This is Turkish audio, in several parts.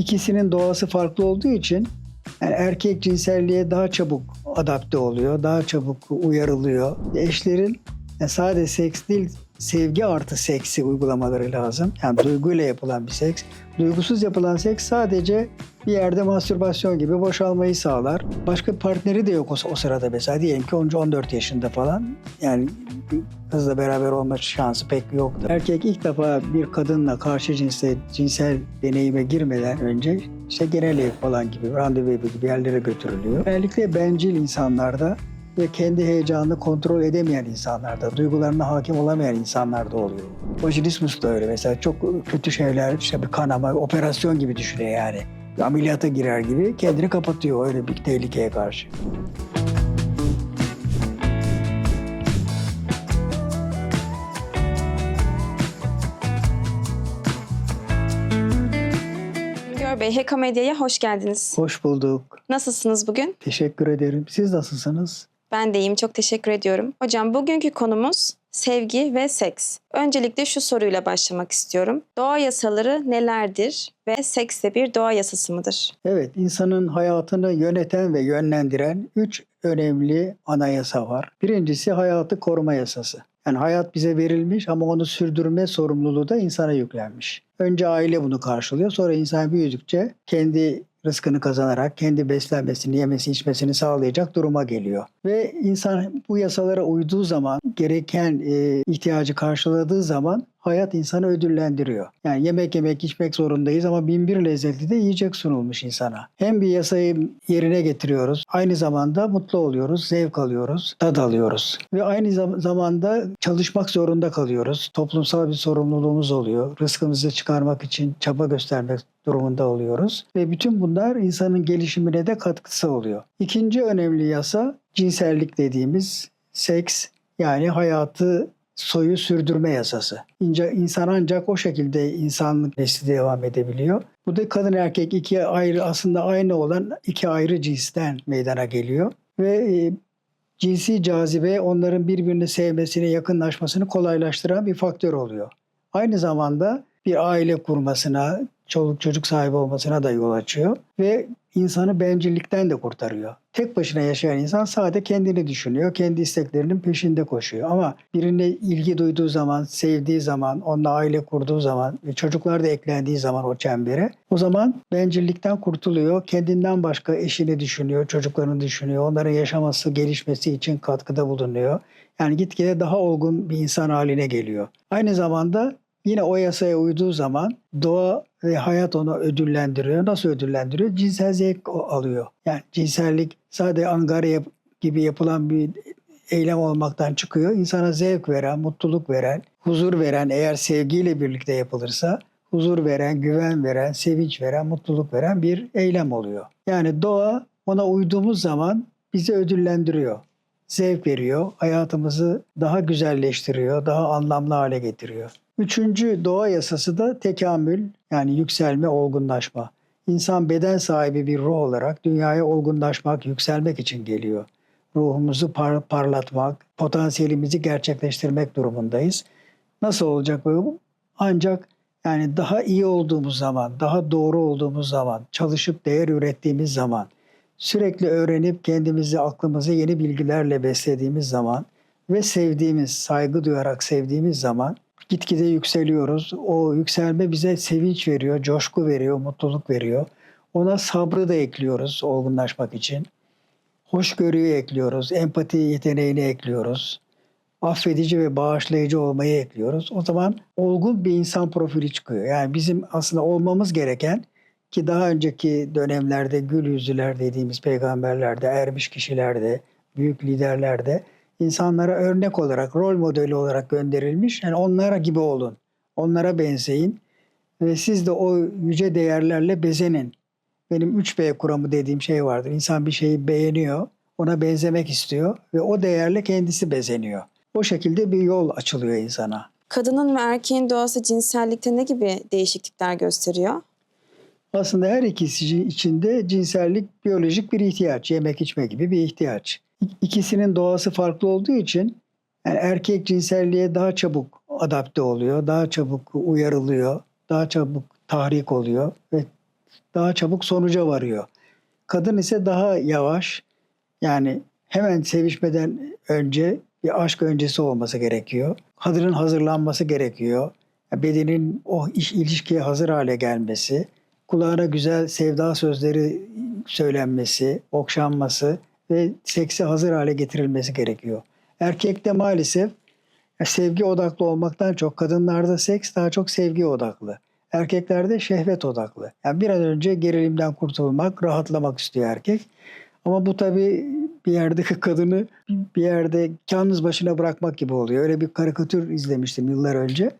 İkisinin doğası farklı olduğu için yani erkek cinselliğe daha çabuk adapte oluyor, daha çabuk uyarılıyor. Eşlerin yani sadece seks değil, sevgi artı seksi uygulamaları lazım. Yani duyguyla yapılan bir seks. Duygusuz yapılan seks sadece bir yerde mastürbasyon gibi boşalmayı sağlar. Başka partneri de yok o, o sırada mesela. Diyelim ki 13-14 yaşında falan. Yani kızla beraber olma şansı pek yoktu. Erkek ilk defa bir kadınla karşı cinsle cinsel deneyime girmeden önce işte genel ev falan gibi, randevu gibi yerlere götürülüyor. Özellikle bencil insanlarda ve kendi heyecanını kontrol edemeyen insanlarda, duygularına hakim olamayan insanlarda oluyor. Vajinismus da öyle mesela çok kötü şeyler, işte bir kanama, operasyon gibi düşünüyor yani. Ameliyata girer gibi kendini kapatıyor öyle bir tehlikeye karşı. Bey, Heka Medya'ya hoş geldiniz. Hoş bulduk. Nasılsınız bugün? Teşekkür ederim. Siz nasılsınız? Ben de iyiyim, çok teşekkür ediyorum. Hocam bugünkü konumuz sevgi ve seks. Öncelikle şu soruyla başlamak istiyorum. Doğa yasaları nelerdir ve seks de bir doğa yasası mıdır? Evet, insanın hayatını yöneten ve yönlendiren üç önemli anayasa var. Birincisi hayatı koruma yasası. Yani hayat bize verilmiş ama onu sürdürme sorumluluğu da insana yüklenmiş. Önce aile bunu karşılıyor, sonra insan büyüdükçe kendi rızkını kazanarak kendi beslenmesini, yemesi, içmesini sağlayacak duruma geliyor. Ve insan bu yasalara uyduğu zaman, gereken e, ihtiyacı karşıladığı zaman hayat insanı ödüllendiriyor. Yani yemek yemek içmek zorundayız ama bin bir lezzeti de yiyecek sunulmuş insana. Hem bir yasayı yerine getiriyoruz, aynı zamanda mutlu oluyoruz, zevk alıyoruz, tad alıyoruz. Ve aynı zam- zamanda çalışmak zorunda kalıyoruz. Toplumsal bir sorumluluğumuz oluyor. Rızkımızı çıkarmak için çaba göstermek durumunda oluyoruz. Ve bütün bunlar insanın gelişimine de katkısı oluyor. İkinci önemli yasa cinsellik dediğimiz seks yani hayatı soyu sürdürme yasası. İnce, insan ancak o şekilde insanlık nesli devam edebiliyor. Bu da kadın erkek iki ayrı aslında aynı olan iki ayrı cinsten meydana geliyor. Ve e, cinsi cazibe onların birbirini sevmesini, yakınlaşmasını kolaylaştıran bir faktör oluyor. Aynı zamanda bir aile kurmasına, çoluk çocuk sahibi olmasına da yol açıyor ve insanı bencillikten de kurtarıyor. Tek başına yaşayan insan sadece kendini düşünüyor, kendi isteklerinin peşinde koşuyor. Ama birine ilgi duyduğu zaman, sevdiği zaman, onunla aile kurduğu zaman çocuklar da eklendiği zaman o çembere o zaman bencillikten kurtuluyor. Kendinden başka eşini düşünüyor, çocuklarını düşünüyor, onların yaşaması, gelişmesi için katkıda bulunuyor. Yani gitgide daha olgun bir insan haline geliyor. Aynı zamanda Yine o yasaya uyduğu zaman doğa ve hayat onu ödüllendiriyor. Nasıl ödüllendiriyor? Cinsel zevk alıyor. Yani cinsellik sadece angarya gibi yapılan bir eylem olmaktan çıkıyor. İnsana zevk veren, mutluluk veren, huzur veren eğer sevgiyle birlikte yapılırsa huzur veren, güven veren, sevinç veren, mutluluk veren bir eylem oluyor. Yani doğa ona uyduğumuz zaman bizi ödüllendiriyor. Zevk veriyor, hayatımızı daha güzelleştiriyor, daha anlamlı hale getiriyor. Üçüncü doğa yasası da tekamül yani yükselme, olgunlaşma. İnsan beden sahibi bir ruh olarak dünyaya olgunlaşmak, yükselmek için geliyor. Ruhumuzu par- parlatmak, potansiyelimizi gerçekleştirmek durumundayız. Nasıl olacak bu? Ancak yani daha iyi olduğumuz zaman, daha doğru olduğumuz zaman, çalışıp değer ürettiğimiz zaman, sürekli öğrenip kendimizi, aklımızı yeni bilgilerle beslediğimiz zaman ve sevdiğimiz, saygı duyarak sevdiğimiz zaman gitgide yükseliyoruz. O yükselme bize sevinç veriyor, coşku veriyor, mutluluk veriyor. Ona sabrı da ekliyoruz olgunlaşmak için. Hoşgörüyü ekliyoruz, empati yeteneğini ekliyoruz. Affedici ve bağışlayıcı olmayı ekliyoruz. O zaman olgun bir insan profili çıkıyor. Yani bizim aslında olmamız gereken ki daha önceki dönemlerde gül yüzlüler dediğimiz peygamberlerde, ermiş kişilerde, büyük liderlerde insanlara örnek olarak, rol modeli olarak gönderilmiş. Yani onlara gibi olun. Onlara benzeyin. Ve siz de o yüce değerlerle bezenin. Benim 3B kuramı dediğim şey vardır. İnsan bir şeyi beğeniyor, ona benzemek istiyor ve o değerle kendisi bezeniyor. O şekilde bir yol açılıyor insana. Kadının ve erkeğin doğası cinsellikte ne gibi değişiklikler gösteriyor? Aslında her ikisi içinde cinsellik biyolojik bir ihtiyaç, yemek içme gibi bir ihtiyaç. İkisinin doğası farklı olduğu için yani erkek cinselliğe daha çabuk adapte oluyor, daha çabuk uyarılıyor, daha çabuk tahrik oluyor ve daha çabuk sonuca varıyor. Kadın ise daha yavaş. Yani hemen sevişmeden önce bir aşk öncesi olması gerekiyor. Kadının hazırlanması gerekiyor. Bedenin o iş ilişkiye hazır hale gelmesi, kulağına güzel sevda sözleri söylenmesi, okşanması ve seksi hazır hale getirilmesi gerekiyor. Erkekte maalesef sevgi odaklı olmaktan çok kadınlarda seks daha çok sevgi odaklı. Erkeklerde şehvet odaklı. Yani bir an önce gerilimden kurtulmak, rahatlamak istiyor erkek. Ama bu tabii bir yerde kadını bir yerde yalnız başına bırakmak gibi oluyor. Öyle bir karikatür izlemiştim yıllar önce.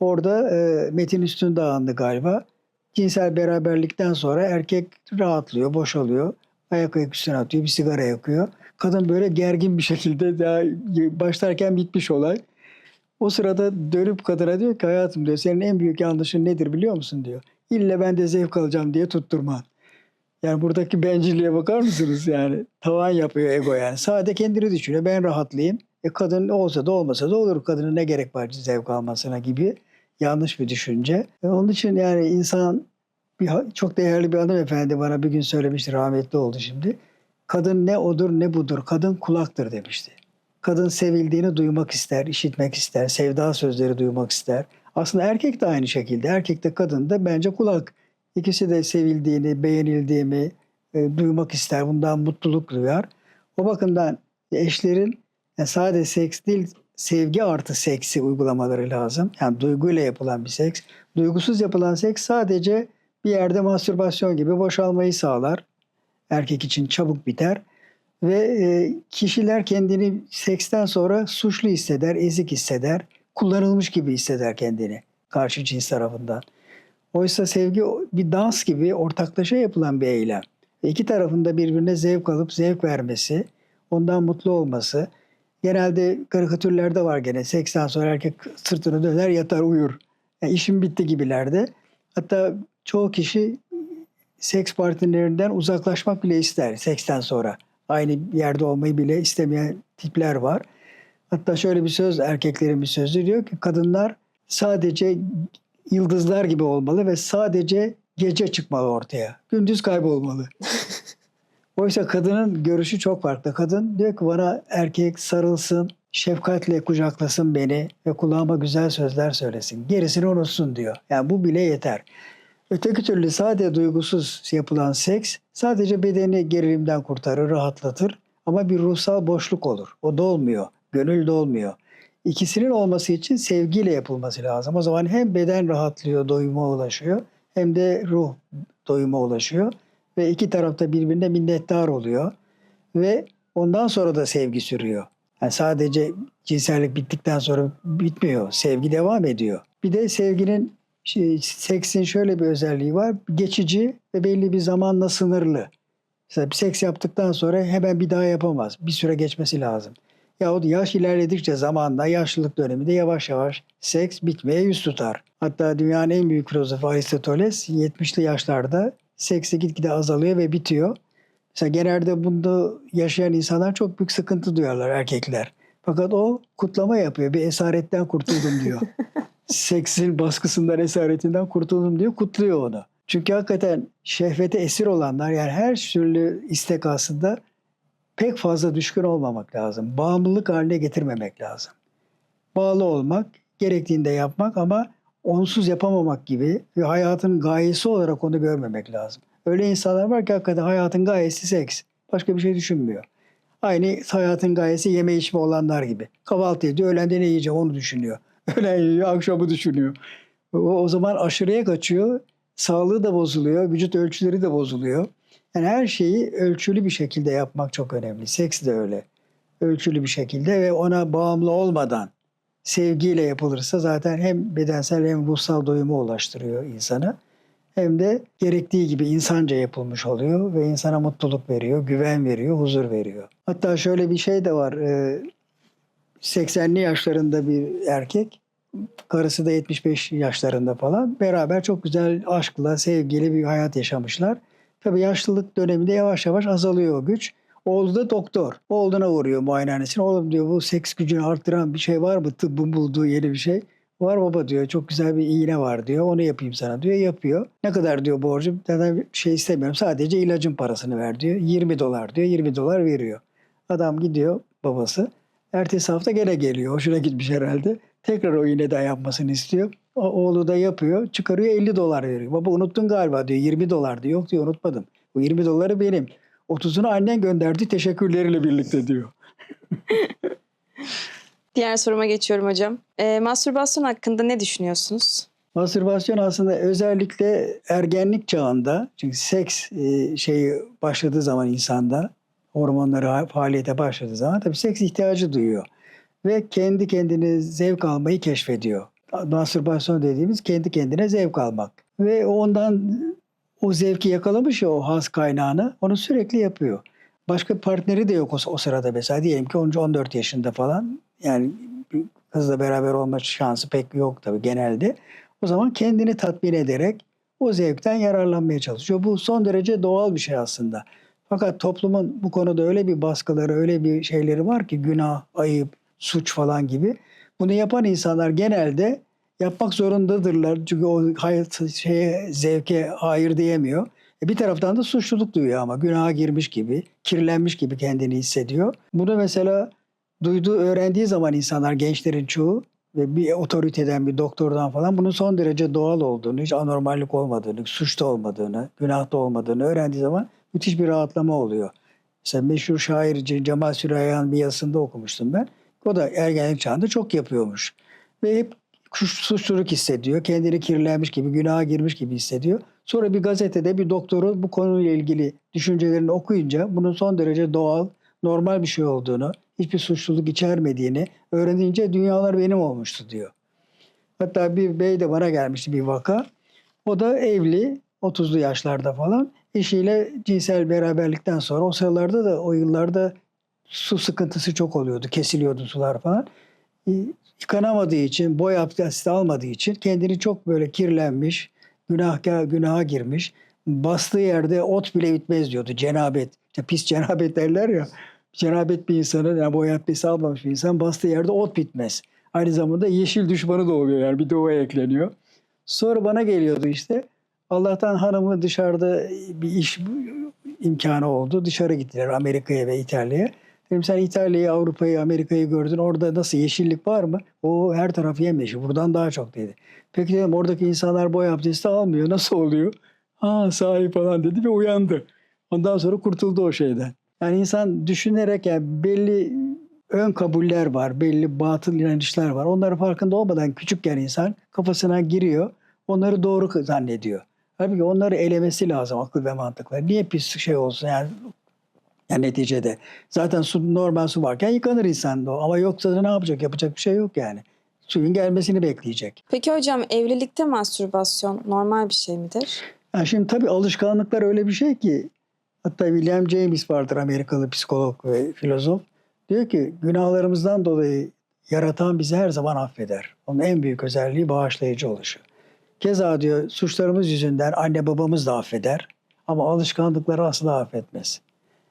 Orada e, Metin Üstündağ'ındı galiba. Cinsel beraberlikten sonra erkek rahatlıyor, boşalıyor. Ayak ayak üstüne atıyor, bir sigara yakıyor. Kadın böyle gergin bir şekilde daha başlarken bitmiş olay. O sırada dönüp kadına diyor ki hayatım diyor senin en büyük yanlışın nedir biliyor musun diyor. İlle ben de zevk alacağım diye tutturman. Yani buradaki bencilliğe bakar mısınız yani? Tavan yapıyor ego yani. Sadece kendini düşünüyor. Ben rahatlayayım. E kadın olsa da olmasa da olur. Kadının ne gerek var zevk almasına gibi yanlış bir düşünce. E onun için yani insan bir, çok değerli bir hanımefendi bana bir gün söylemişti. Rahmetli oldu şimdi. Kadın ne odur ne budur. Kadın kulaktır demişti. Kadın sevildiğini duymak ister, işitmek ister, sevda sözleri duymak ister. Aslında erkek de aynı şekilde. Erkek de kadın da bence kulak. İkisi de sevildiğini, beğenildiğimi e, duymak ister. Bundan mutluluk duyar. O bakımdan eşlerin yani sadece seks değil, sevgi artı seksi uygulamaları lazım. Yani duyguyla yapılan bir seks. Duygusuz yapılan seks sadece bir yerde mastürbasyon gibi boşalmayı sağlar. Erkek için çabuk biter. Ve e, kişiler kendini seksten sonra suçlu hisseder, ezik hisseder, kullanılmış gibi hisseder kendini karşı cins tarafından. Oysa sevgi bir dans gibi ortaklaşa yapılan bir eylem. İki tarafında birbirine zevk alıp zevk vermesi, ondan mutlu olması. Genelde karikatürlerde var gene. Seksten sonra erkek sırtını döner yatar uyur. Yani işim bitti gibilerde. Hatta çoğu kişi seks partnerlerinden uzaklaşmak bile ister seksten sonra. Aynı yerde olmayı bile istemeyen tipler var. Hatta şöyle bir söz erkeklerin bir sözü diyor ki kadınlar sadece yıldızlar gibi olmalı ve sadece gece çıkmalı ortaya. Gündüz kaybolmalı. Oysa kadının görüşü çok farklı. Kadın diyor ki bana erkek sarılsın, şefkatle kucaklasın beni ve kulağıma güzel sözler söylesin. Gerisini unutsun diyor. Yani bu bile yeter. Öteki türlü sadece duygusuz yapılan seks sadece bedeni gerilimden kurtarır, rahatlatır ama bir ruhsal boşluk olur. O dolmuyor, gönül dolmuyor. İkisinin olması için sevgiyle yapılması lazım. O zaman hem beden rahatlıyor, doyuma ulaşıyor hem de ruh doyuma ulaşıyor ve iki tarafta birbirine minnettar oluyor ve ondan sonra da sevgi sürüyor. Yani sadece cinsellik bittikten sonra bitmiyor. Sevgi devam ediyor. Bir de sevginin seksin şöyle bir özelliği var. Geçici ve belli bir zamanla sınırlı. Mesela bir seks yaptıktan sonra hemen bir daha yapamaz. Bir süre geçmesi lazım. Yahut yaş ilerledikçe zamanla yaşlılık döneminde yavaş yavaş seks bitmeye yüz tutar. Hatta dünyanın en büyük filozofu Aristoteles 70'li yaşlarda seksi gitgide azalıyor ve bitiyor. Mesela genelde bunda yaşayan insanlar çok büyük sıkıntı duyarlar erkekler. Fakat o kutlama yapıyor. Bir esaretten kurtuldum diyor. Seksin baskısından, esaretinden kurtuldum diyor. Kutluyor onu. Çünkü hakikaten şehvete esir olanlar yani her türlü istek aslında pek fazla düşkün olmamak lazım. Bağımlılık haline getirmemek lazım. Bağlı olmak, gerektiğinde yapmak ama onsuz yapamamak gibi ve hayatın gayesi olarak onu görmemek lazım. Öyle insanlar var ki hakikaten hayatın gayesi seks. Başka bir şey düşünmüyor. Aynı hayatın gayesi yeme içme olanlar gibi. Kahvaltı ediyor, öğlende ne yiyecek onu düşünüyor. Öğlen akşamı düşünüyor. O, o zaman aşırıya kaçıyor. Sağlığı da bozuluyor, vücut ölçüleri de bozuluyor. Yani her şeyi ölçülü bir şekilde yapmak çok önemli. Seks de öyle. Ölçülü bir şekilde ve ona bağımlı olmadan sevgiyle yapılırsa zaten hem bedensel hem ruhsal doyuma ulaştırıyor insana. Hem de gerektiği gibi insanca yapılmış oluyor ve insana mutluluk veriyor, güven veriyor, huzur veriyor. Hatta şöyle bir şey de var. E, 80'li yaşlarında bir erkek, karısı da 75 yaşlarında falan. Beraber çok güzel aşkla, sevgili bir hayat yaşamışlar. Tabii yaşlılık döneminde yavaş yavaş azalıyor o güç. Oğlu da doktor. Oğluna uğruyor muayenehanesine. Oğlum diyor bu seks gücünü arttıran bir şey var mı? Tıbbın bulduğu yeni bir şey. Var baba diyor çok güzel bir iğne var diyor onu yapayım sana diyor yapıyor. Ne kadar diyor borcum? Bir şey istemiyorum sadece ilacın parasını ver diyor. 20 dolar diyor 20 dolar veriyor. Adam gidiyor babası. Ertesi hafta gene geliyor. Hoşuna gitmiş herhalde. Tekrar o iğneden yapmasını istiyor. O, oğlu da yapıyor. Çıkarıyor 50 dolar veriyor. Baba unuttun galiba diyor. 20 dolar diyor. Yok diyor unutmadım. Bu 20 doları benim. 30'unu annen gönderdi teşekkürleriyle birlikte diyor. Diğer soruma geçiyorum hocam. Ee, mastürbasyon hakkında ne düşünüyorsunuz? Mastürbasyon aslında özellikle ergenlik çağında çünkü seks e, şeyi başladığı zaman insanda hormonları faaliyete başladığı zaman tabii seks ihtiyacı duyuyor. Ve kendi kendine zevk almayı keşfediyor. Mastürbasyon dediğimiz kendi kendine zevk almak. Ve ondan o zevki yakalamış ya o haz kaynağını onu sürekli yapıyor. Başka partneri de yok o, o sırada mesela diyelim ki 13-14 yaşında falan yani kızla beraber olma şansı pek yok tabii genelde. O zaman kendini tatmin ederek o zevkten yararlanmaya çalışıyor. Bu son derece doğal bir şey aslında. Fakat toplumun bu konuda öyle bir baskıları, öyle bir şeyleri var ki günah, ayıp, suç falan gibi. Bunu yapan insanlar genelde yapmak zorundadırlar. Çünkü o hayat şeye, zevke hayır diyemiyor. E bir taraftan da suçluluk duyuyor ama günaha girmiş gibi, kirlenmiş gibi kendini hissediyor. Bunu mesela duyduğu, öğrendiği zaman insanlar, gençlerin çoğu ve bir otoriteden, bir doktordan falan bunun son derece doğal olduğunu, hiç anormallik olmadığını, suçta olmadığını, günahta olmadığını öğrendiği zaman müthiş bir rahatlama oluyor. Mesela meşhur şair Cemal Süreyya'nın bir yazısında okumuştum ben. O da ergenlik çağında çok yapıyormuş. Ve hep suçluluk hissediyor. Kendini kirlenmiş gibi, günaha girmiş gibi hissediyor. Sonra bir gazetede bir doktoru bu konuyla ilgili düşüncelerini okuyunca bunun son derece doğal, normal bir şey olduğunu, hiçbir suçluluk içermediğini öğrenince dünyalar benim olmuştu diyor. Hatta bir bey de bana gelmişti bir vaka. O da evli, 30'lu yaşlarda falan. Eşiyle cinsel beraberlikten sonra o sıralarda da o yıllarda su sıkıntısı çok oluyordu. Kesiliyordu sular falan. E, Yıkanamadığı için, boy abdesti almadığı için kendini çok böyle kirlenmiş, günahkar, günaha girmiş. Bastığı yerde ot bile bitmez diyordu. Cenabet. İşte pis cenabet derler ya. Cenabet bir insanın, yani boy abdesti almamış bir insan bastığı yerde ot bitmez. Aynı zamanda yeşil düşmanı da oluyor yani bir de o ekleniyor. Sonra bana geliyordu işte. Allah'tan hanımı dışarıda bir iş imkanı oldu. Dışarı gittiler Amerika'ya ve İtalya'ya. Dedim sen İtalya'yı, Avrupa'yı, Amerika'yı gördün. Orada nasıl yeşillik var mı? O her taraf yemyeşil. Buradan daha çok dedi. Peki dedim oradaki insanlar boy abdesti almıyor. Nasıl oluyor? Ha sahi falan dedi ve uyandı. Ondan sonra kurtuldu o şeyden. Yani insan düşünerek yani belli ön kabuller var, belli batıl inançlar var. Onların farkında olmadan küçükken insan kafasına giriyor. Onları doğru zannediyor. Halbuki onları elemesi lazım akıl ve mantıkla. Niye pis şey olsun yani yani neticede. Zaten su, normal su varken yıkanır insan da o. Ama yoksa da ne yapacak? Yapacak bir şey yok yani. Suyun gelmesini bekleyecek. Peki hocam evlilikte mastürbasyon normal bir şey midir? Yani şimdi tabii alışkanlıklar öyle bir şey ki hatta William James vardır Amerikalı psikolog ve filozof. Diyor ki günahlarımızdan dolayı yaratan bizi her zaman affeder. Onun en büyük özelliği bağışlayıcı oluşu. Keza diyor suçlarımız yüzünden anne babamız da affeder ama alışkanlıkları asla affetmez.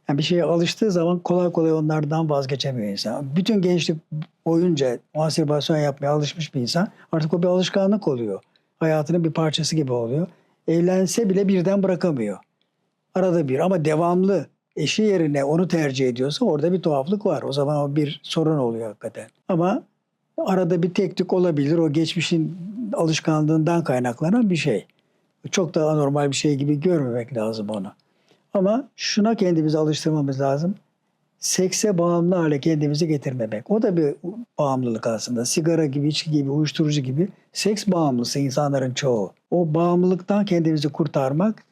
Yani bir şeye alıştığı zaman kolay kolay onlardan vazgeçemiyor insan. Bütün gençlik boyunca mastürbasyon yapmaya alışmış bir insan artık o bir alışkanlık oluyor. Hayatının bir parçası gibi oluyor. Evlense bile birden bırakamıyor. Arada bir ama devamlı eşi yerine onu tercih ediyorsa orada bir tuhaflık var. O zaman o bir sorun oluyor hakikaten. Ama arada bir tek tük olabilir. O geçmişin alışkanlığından kaynaklanan bir şey. Çok da anormal bir şey gibi görmemek lazım onu. Ama şuna kendimizi alıştırmamız lazım. Sekse bağımlı hale kendimizi getirmemek. O da bir bağımlılık aslında. Sigara gibi, içki gibi, uyuşturucu gibi. Seks bağımlısı insanların çoğu. O bağımlılıktan kendimizi kurtarmak,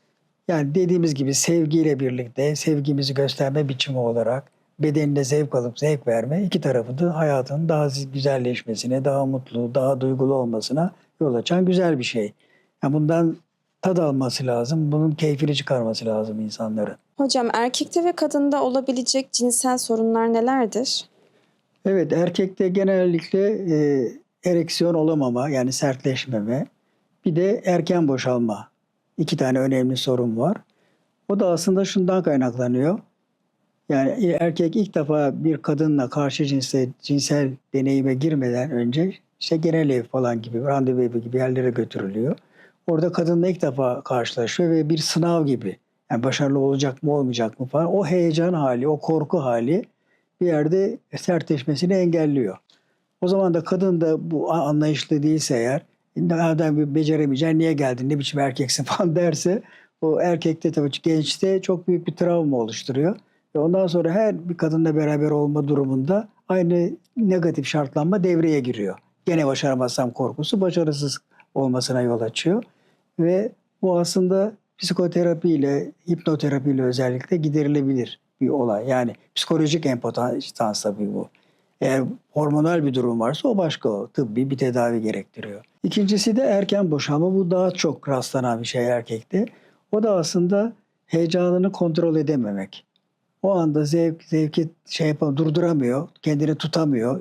yani dediğimiz gibi sevgiyle birlikte sevgimizi gösterme biçimi olarak bedenine zevk alıp zevk verme iki tarafı da hayatın daha güzelleşmesine, daha mutlu, daha duygulu olmasına yol açan güzel bir şey. Yani bundan tad alması lazım. Bunun keyfini çıkarması lazım insanların. Hocam erkekte ve kadında olabilecek cinsel sorunlar nelerdir? Evet erkekte genellikle e, ereksiyon olamama yani sertleşmeme bir de erken boşalma. İki tane önemli sorun var. O da aslında şundan kaynaklanıyor. Yani erkek ilk defa bir kadınla karşı cinsel, cinsel deneyime girmeden önce işte genel ev falan gibi, randevu evi gibi yerlere götürülüyor. Orada kadınla ilk defa karşılaşıyor ve bir sınav gibi. Yani başarılı olacak mı olmayacak mı falan. O heyecan hali, o korku hali bir yerde sertleşmesini engelliyor. O zaman da kadın da bu anlayışlı değilse eğer nereden bir beceremeyeceksin, niye geldin, ne biçim erkeksin falan derse o erkekte tabii gençte çok büyük bir travma oluşturuyor. Ve ondan sonra her bir kadınla beraber olma durumunda aynı negatif şartlanma devreye giriyor. Gene başaramazsam korkusu başarısız olmasına yol açıyor. Ve bu aslında psikoterapiyle, hipnoterapiyle özellikle giderilebilir bir olay. Yani psikolojik impotans tabii bu. Eğer hormonal bir durum varsa o başka o. Tıbbi bir tedavi gerektiriyor. İkincisi de erken boşanma. Bu daha çok rastlanan bir şey erkekte. O da aslında heyecanını kontrol edememek. O anda zevk, zevki şey yapamıyor, durduramıyor, kendini tutamıyor,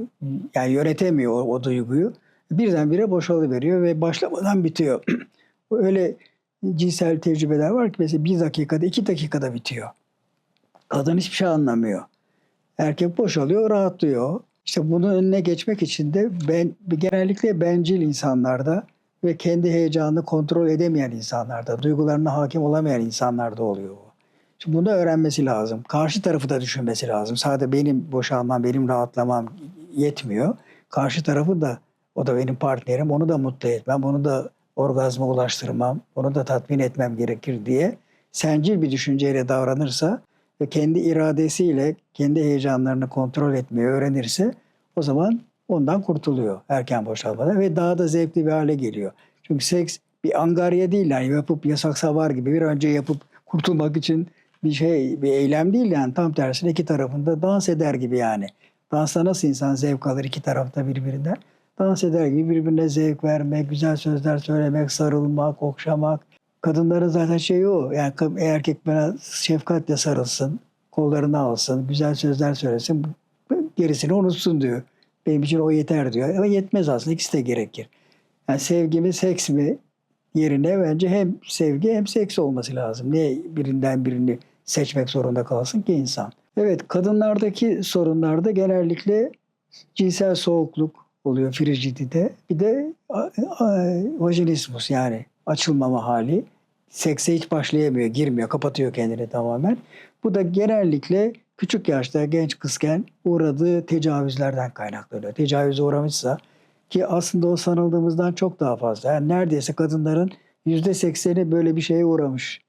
yani yönetemiyor o, o duyguyu. Birdenbire boşalıveriyor ve başlamadan bitiyor. Öyle cinsel tecrübeler var ki mesela bir dakikada, iki dakikada bitiyor. Kadın hiçbir şey anlamıyor. Erkek boşalıyor, rahatlıyor. İşte bunun önüne geçmek için de ben genellikle bencil insanlarda ve kendi heyecanını kontrol edemeyen insanlarda, duygularına hakim olamayan insanlarda oluyor. Şimdi bunu öğrenmesi lazım. Karşı tarafı da düşünmesi lazım. Sadece benim boşalmam, benim rahatlamam yetmiyor. Karşı tarafı da, o da benim partnerim, onu da mutlu etmem, onu da orgazma ulaştırmam, onu da tatmin etmem gerekir diye sencil bir düşünceyle davranırsa ve kendi iradesiyle kendi heyecanlarını kontrol etmeyi öğrenirse o zaman ondan kurtuluyor erken boşalmada ve daha da zevkli bir hale geliyor. Çünkü seks bir angarya değil yani yapıp yasak savar gibi bir önce yapıp kurtulmak için bir şey bir eylem değil yani tam tersine iki tarafında dans eder gibi yani. Dansta nasıl insan zevk alır iki tarafta birbirinden? Dans eder gibi birbirine zevk vermek, güzel sözler söylemek, sarılmak, okşamak. Kadınların zaten şeyi o. Yani erkek bana şefkatle sarılsın, kollarını alsın, güzel sözler söylesin, gerisini unutsun diyor. Benim için o yeter diyor. Ama yetmez aslında ikisi de gerekir. Yani sevgi mi seks mi yerine bence hem sevgi hem seks olması lazım. Niye birinden birini seçmek zorunda kalsın ki insan? Evet kadınlardaki sorunlarda genellikle cinsel soğukluk oluyor frigidite. Bir de vajinismus yani açılmama hali. Sekse hiç başlayamıyor, girmiyor, kapatıyor kendini tamamen. Bu da genellikle küçük yaşta genç kızken uğradığı tecavüzlerden kaynaklanıyor. Tecavüze uğramışsa ki aslında o sanıldığımızdan çok daha fazla. Yani neredeyse kadınların yüzde sekseni böyle bir şeye uğramış.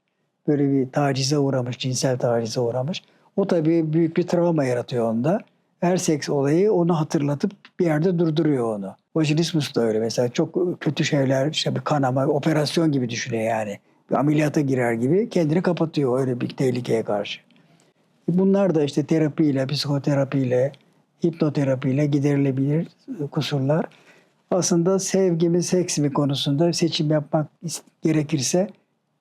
Böyle bir tacize uğramış, cinsel tacize uğramış. O tabii büyük bir travma yaratıyor onda. Her seks olayı onu hatırlatıp bir yerde durduruyor onu. Vajinismus da öyle mesela çok kötü şeyler işte bir kanama, operasyon gibi düşünüyor yani. Bir ameliyata girer gibi kendini kapatıyor öyle bir tehlikeye karşı. Bunlar da işte terapiyle, psikoterapiyle, hipnoterapiyle giderilebilir kusurlar. Aslında sevgi mi, seks mi konusunda seçim yapmak gerekirse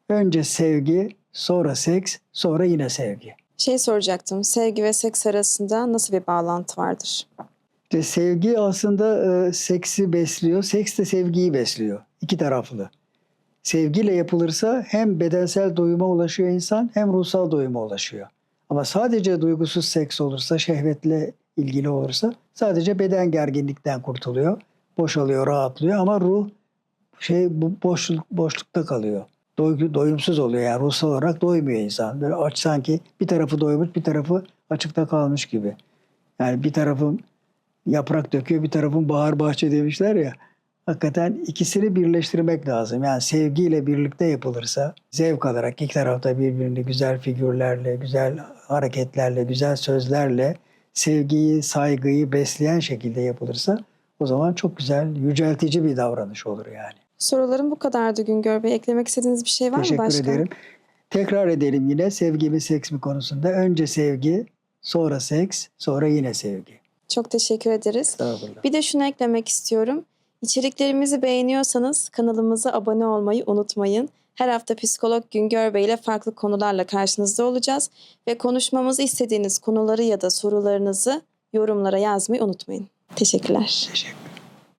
önce sevgi, sonra seks, sonra yine sevgi. Şey soracaktım. Sevgi ve seks arasında nasıl bir bağlantı vardır? İşte sevgi aslında e, seksi besliyor, seks de sevgiyi besliyor. İki taraflı. Sevgiyle yapılırsa hem bedensel doyuma ulaşıyor insan hem ruhsal doyuma ulaşıyor. Ama sadece duygusuz seks olursa, şehvetle ilgili olursa sadece beden gerginlikten kurtuluyor. Boşalıyor, rahatlıyor ama ruh şey boşluk boşlukta kalıyor. Doy, doyumsuz oluyor yani ruhsal olarak doymuyor insan. Böyle aç sanki bir tarafı doymuş, bir tarafı açıkta kalmış gibi. Yani bir tarafın yaprak döküyor, bir tarafın bahar bahçe demişler ya. Hakikaten ikisini birleştirmek lazım. Yani sevgiyle birlikte yapılırsa zevk alarak iki tarafta birbirini güzel figürlerle, güzel hareketlerle, güzel sözlerle sevgiyi, saygıyı besleyen şekilde yapılırsa o zaman çok güzel, yüceltici bir davranış olur yani. Sorularım bu kadardı Güngör Bey. Eklemek istediğiniz bir şey var Teşekkür mı başka? ederim. Tekrar edelim yine sevgi mi seks mi konusunda. Önce sevgi, sonra seks, sonra yine sevgi. Çok teşekkür ederiz. Bir de şunu eklemek istiyorum. İçeriklerimizi beğeniyorsanız kanalımıza abone olmayı unutmayın. Her hafta psikolog Güngör Bey ile farklı konularla karşınızda olacağız. Ve konuşmamızı istediğiniz konuları ya da sorularınızı yorumlara yazmayı unutmayın. Teşekkürler. Teşekkür